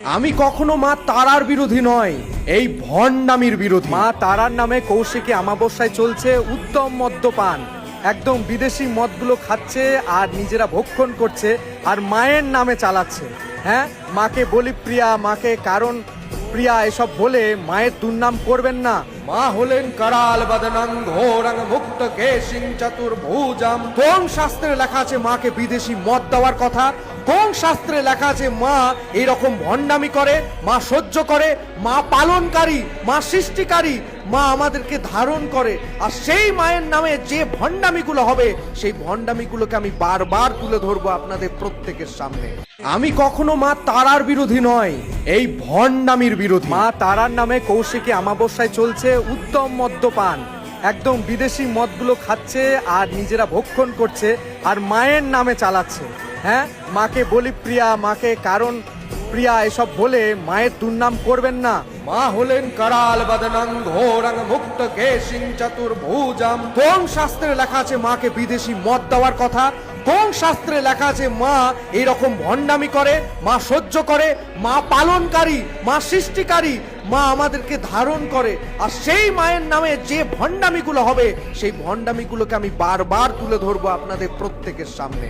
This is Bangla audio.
আমি কখনো মা তারার বিরোধী নয় এই ভণ্ডামির বিরোধী। মা তারার নামে কৌশিকী আমাবস্যায় চলছে উত্তম মদ্যপান। একদম বিদেশি মদগুলো খাচ্ছে আর নিজেরা ভক্ষণ করছে আর মায়ের নামে চালাচ্ছে। হ্যাঁ? মাকে বলি প্রিয়া মাকে কারণ প্রিয়া এসব বলে মায়ের দুর্নাম করবেন না। মা হলেন করাল বদনং ঘোরং মুক্ত কেশিং চতুর্ভুজাম। কোন শাস্ত্রে লেখা আছে মাকে বিদেশি মদ দেওয়ার কথা। কোন শাস্ত্রে লেখা আছে, মা এরকম ভণ্ডামি করে, মা সহ্য করে, মা পালনকারী, মা সৃষ্টিকারী, মা আমাদেরকে ধারণ করে। আর সেই মায়ের নামে যে ভণ্ডামিগুলো হবে, সেই ভণ্ডামিগুলোকে আমি বারবার তুলে ধরবো আপনাদের প্রত্যেকের সামনে। আমি কখনো মা তারার বিরোধী নয়, এই ভণ্ডামির বিরোধী। মা তারার নামে কৌশিকী আমাবস্যায় চলছে, উত্তম মদ্যপান। একদম বিদেশি মদগুলো খাচ্ছে আর নিজেরা ভক্ষণ করছে আর মায়ের নামে চালাচ্ছে। হ্যাঁ? মাকে বলি প্রিয়া মাকে কারণ প্রিয়া এসব বলে মায়ের দুর্নাম করবেন না। মা হলেন করাল বদনং ঘোরং মুক্ত কেশিং চতুর্ভুজাম। কোন শাস্ত্রে লেখা আছে মাকে বিদেশি মদ দেওয়ার কথা? কোন শাস্ত্রে লেখা আছে মা এরকম ভণ্ডামি করে মা সহ্য করে মা পালনকারী মা সৃষ্টিকারী মা আমাদেরকে ধারণ করে। আর সেই মায়ের নামে যে ভণ্ডামিগুলো হবে সেই ভণ্ডামিগুলোকে আমি বারবার তুলে ধরবো আপনাদের প্রত্যেকের সামনে।